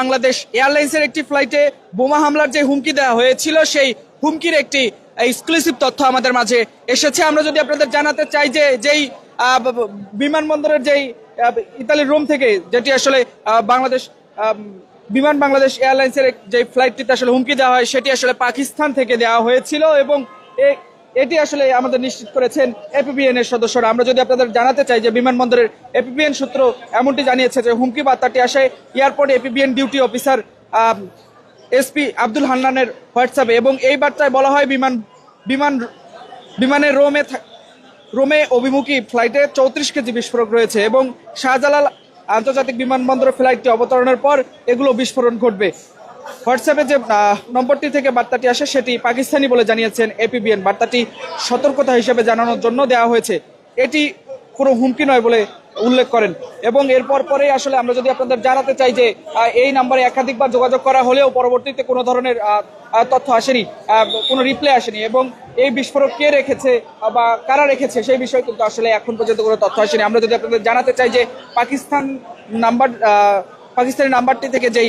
বাংলাদেশ এয়ারলাইন্সের একটি ফ্লাইটে বোমা হামলার যে হুমকি দেওয়া হয়েছিল, সেই হুমকির একটি এক্সক্লুসিভ তথ্য আমাদের মাঝে এসেছে। আমরা যদি আপনাদের জানাতে চাই যে যেই বিমানবন্দরের যেই ইতালির রোম থেকে, যেটি আসলে বাংলাদেশ বিমান বাংলাদেশ এয়ারলাইন্সের যে ফ্লাইটটিতে আসলে হুমকি দেওয়া হয়, সেটি আসলে পাকিস্তান থেকে দেওয়া হয়েছিল এবং এটি আসলে আমাদের নিশ্চিত করেছেন এপিবিএন এর সদস্যরা। আমরা যদি আপনাদের জানাতে চাই যে বিমানবন্দরের এপিবিএন সূত্র এমনটি জানিয়েছে যে হুমকি বার্তাটি আসে, airport APBN duty officer SP Abdul হান্নানের হোয়াটসঅ্যাপে এবং এই বার্তায় বলা হয় বিমান বিমান বিমানের রোমে রোমে অভিমুখী ফ্লাইটে চৌত্রিশ কেজি বিস্ফোরক রয়েছে এবং শাহজালাল আন্তর্জাতিক বিমানবন্দর ফ্লাইটটি অবতরণের পর এগুলো বিস্ফোরণ ঘটবে। হোয়াটসঅ্যাপে যে নম্বরটি থেকে বার্তাটি আসে সেটি পাকিস্তানি বলে জানিয়েছেন এপিবিএন। বার্তাটি সতর্কতা হিসেবে জানানোর জন্য দেওয়া হয়েছে। এটি কোনো হুমকি নয় বলে উল্লেখ করেন। এবং এরপর পরেই আসলে আমরা যদি আপনাদের জানাতে চাই যে এই নাম্বারে একাধিকবার যোগাযোগ করা হলেও পরবর্তীতে কোনো ধরনের তথ্য আসেনি কোনো রিপ্লাই আসেনি। এবং এই বিস্ফোরক কে রেখেছে বা কারা রেখেছে সেই বিষয়ে কিন্তু আসলে এখন পর্যন্ত কোনো তথ্য আসেনি। আমরা যদি আপনাদের জানাতে চাই যে, পাকিস্তান নাম্বার পাকিস্তানি নাম্বারটি থেকে যেই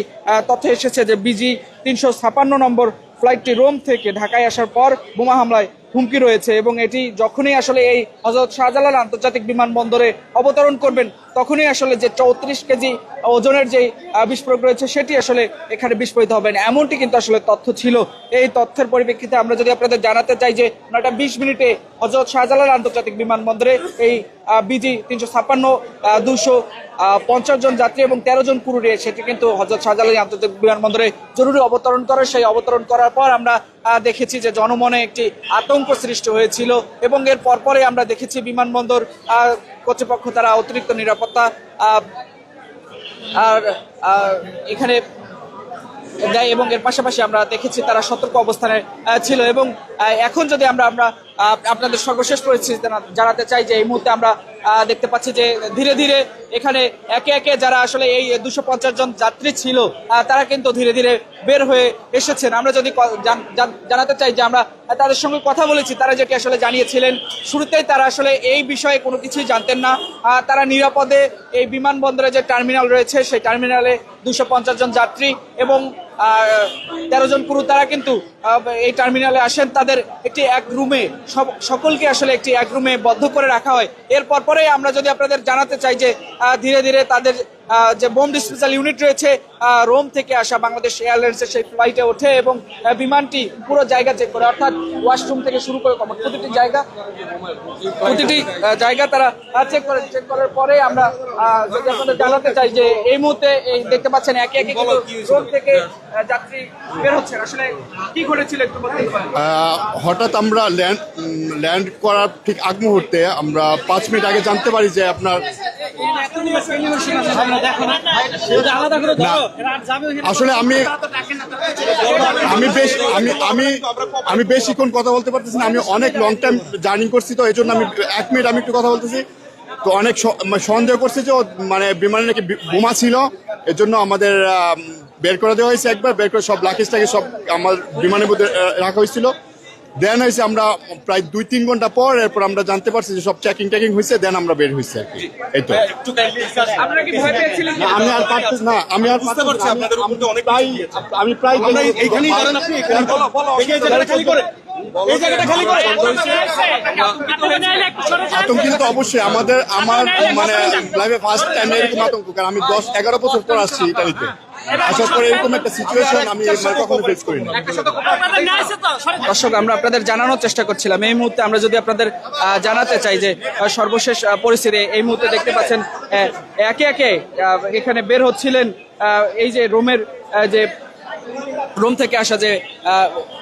তথ্য এসেছে যে বিজি তিনশো ছাপান্ন নম্বর ফ্লাইটটি রোম থেকে ঢাকায় আসার পর বোমা হামলায় হুমকি রয়েছে এবং এটি যখনই আসলে এই হজরত শাহজালাল আন্তর্জাতিক বিমানবন্দরে অবতরণ করবেন তখনই আসলে যে চৌত্রিশ কেজি ওজনের যে বিস্ফোরক রয়েছে, সেটি আসলে এখানে বিস্ফোরিত হবে না। এমনটি কিন্তু আসলে তথ্য ছিল। এই তথ্যের পরিপ্রেক্ষিতে আমরা যদি আপনাদের জানাতে চাই যে, নয়টা বিশ মিনিটে হজরত শাহজালাল আন্তর্জাতিক বিমানবন্দরে এই বিজি তিনশো ছাপ্পান্ন দুশো পঞ্চাশ জন যাত্রী এবং তেরো জন নিয়ে সেটি কিন্তু হজরত শাহজালাল আন্তর্জাতিক বিমানবন্দরে জরুরি অবতরণ করে সেই অবতরণ করার পর আমরা দেখেছি যে জনমনে একটি আতঙ্ক সৃষ্টি হয়েছিল এবং এর পরপরে আমরা দেখেছি বিমানবন্দর কর্তৃপক্ষ তারা অতিরিক্ত নিরাপত্তা আর এখানে দেয় এবং এর পাশাপাশি আমরা দেখেছি তারা সতর্ক অবস্থানে ছিল এবং এখন যদি আমরা আমরা আপনাদের সর্বশেষ পরিস্থিতি জানাতে চাই যে এই মুহূর্তে আমরা দেখতে পাচ্ছি যে ধীরে ধীরে এখানে একে একে যারা আসলে এই দুশো জন যাত্রী ছিল তারা কিন্তু ধীরে ধীরে বের হয়ে এসেছেন। আমরা যদি জানাতে চাই যে আমরা তাদের সঙ্গে কথা বলেছি, তারা যেটি আসলে জানিয়েছিলেন, শুরুতেই তারা আসলে এই বিষয়ে কোনো কিছুই জানতেন না। তারা নিরাপদে এই বিমানবন্দরে যে টার্মিনাল রয়েছে, সেই টার্মিনালে দুশো জন যাত্রী এবং তেরো জন পুরুষ তারা কিন্তু এই টার্মিনালে আসেন। তাদের একটি এক রুমে সকলকে আসলে একটি এক রুমে বদ্ধ করে রাখা হয়। এরপর পরে আমরা যদি আপনাদের জানাতে চাই যে ধীরে ধীরে তাদের যে বোম ডিসপোজাল ইউনিট রয়েছে রোম থেকে আসা বাংলাদেশ এয়ারলাইন্সের সেই ফ্লাইটে ওঠে এবং বিমানটি পুরো জায়গা চেক করে, অর্থাৎ ওয়াশরুম থেকে শুরু করে প্রতিটি জায়গা প্রতিটি জায়গা তারা চেক করে, চেক করার পরে আমরা জানাতে চাই যে এই মুহূর্তে এই দেখতে পাচ্ছেন একে একে রোড থেকে যাত্রী বের হচ্ছেন। আসলে কি ঘটেছিল একটু হঠাৎ আমরা ল্যান্ড ল্যান্ড করার ঠিক আগ মুহূর্তে আমরা পাঁচ মিনিট আগে জানতে পারি যে আপনার আসলে আমি আমি বেশ আমি আমি আমি বেশিক্ষণ কথা বলতে পারতেছি না। আমি অনেক লং টাইম জার্নি করছি তো এই জন্য আমি এক মিনিট আমি একটু কথা বলতেছি। তো অনেক মানে সন্দেহ করছে যে মানে বিমানে নাকি বোমা ছিল। এর জন্য আমাদের বের করে দেওয়া হয়েছে একবার। বের করে সব লাকেজটাকে সব আমার বিমানের মধ্যে রাখা হয়েছিল। দেন হয়েছে আমরা প্রায় দুই তিন ঘণ্টা পর এরপর আমরা জানতে পারছি যে সব চেকিং টেকিং হয়েছে দেন আমরা বের হয়েছি আর কি এই তো আপনারা কি ভয় পেয়েছিলেন না, আমি আর পারতেছি না আমি আর আমি- প্রায় আমি প্রায় আমরা এই- এইখানেই দাঁড়ান আপনি এখানে বলো বলো এই জায়গাটা খালি করে এই জায়গাটা খালি করে আতঙ্কিত তো অবশ্যই আমাদের আমার মানে লাইফে ফার্স্ট টাইম এরকম আতঙ্ক আমি দশ এগারো বছর পর আসছি ইটালিতে আসার পরে এরকম একটা সিচুয়েশন আমি কখনো ফেস করিনি। দর্শক আমরা আপনাদের জানানোর চেষ্টা করছিলাম। এই মুহূর্তে আমরা যদি আপনাদের জানাতে চাই যে সর্বশেষ পরিস্থিতি এই মুহূর্তে দেখতে পাচ্ছেন একে একে আহ, এখানে বের হচ্ছিলেন আহ, এই যে রোমের যে রোম থেকে আসা যে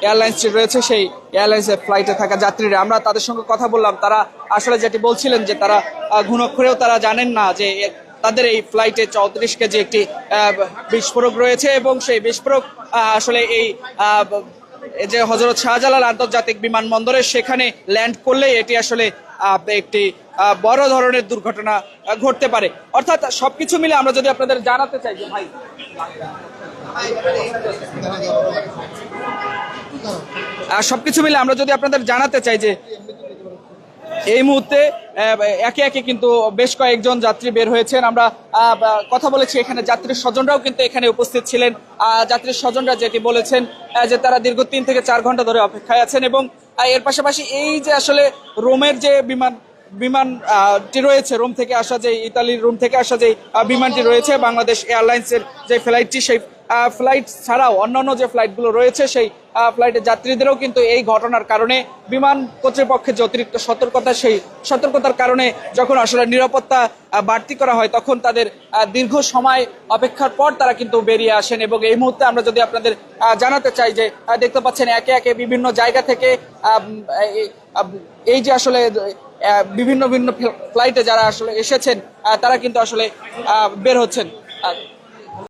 এয়ারলাইন্সটি রয়েছে সেই এয়ারলাইন্সের ফ্লাইটে থাকা যাত্রীরা আমরা তাদের সঙ্গে কথা বললাম। তারা আসলে যেটি বলছিলেন যে তারা ঘুণক্ষরেও তারা জানেন না যে তাদের এই ফ্লাইটে চৌত্রিশ কেজি একটি বিস্ফোরক রয়েছে এবং সেই বিস্ফোরক আসলে এই যে হজরত শাহজালাল আন্তর্জাতিক বিমানবন্দরে সেখানে ল্যান্ড করলে এটি আসলে একটি বড় ধরনের দুর্ঘটনা ঘটতে পারে। অর্থাৎ সবকিছু মিলে আমরা যদি আপনাদের জানাতে চাই যে ভাই সবকিছু মিলে আমরা যদি আপনাদের জানাতে চাই যে এই মুহূর্তে একে একে কিন্তু বেশ কয়েকজন যাত্রী বের হয়েছেন। আমরা কথা বলেছি এখানে যাত্রীর স্বজনরাও কিন্তু এখানে উপস্থিত ছিলেন। যাত্রীর স্বজনরা যেটি বলেছেন যে তারা দীর্ঘ তিন থেকে চার ঘণ্টা ধরে অপেক্ষায় আছেন এবং এর পাশাপাশি এই যে আসলে রোমের যে বিমান বিমান আহ, টি রয়েছে রোম থেকে আসা যে ইতালির রোম থেকে আসা যে বিমানটি রয়েছে বাংলাদেশ এয়ারলাইন্সের যে ফ্লাইটটি সেই ফ্লাইট ছাড়াও অন্যান্য যে ফ্লাইটগুলো রয়েছে সেই ফ্লাইটের যাত্রীদেরও কিন্তু এই ঘটনার কারণে বিমান কর্তৃপক্ষের যে অতিরিক্ত সতর্কতা, সেই সতর্কতার কারণে যখন আসলে নিরাপত্তা বাড়তি করা হয়, তখন তাদের দীর্ঘ সময় অপেক্ষার পর তারা কিন্তু বেরিয়ে আসেন এবং এই মুহূর্তে আমরা যদি আপনাদের জানাতে চাই যে দেখতে পাচ্ছেন একে একে বিভিন্ন জায়গা থেকে এই- যে আসলে বিভিন্ন বিভিন্ন ফ্লাইটে যারা আসলে এসেছেন তারা কিন্তু আসলে বের হচ্ছেন।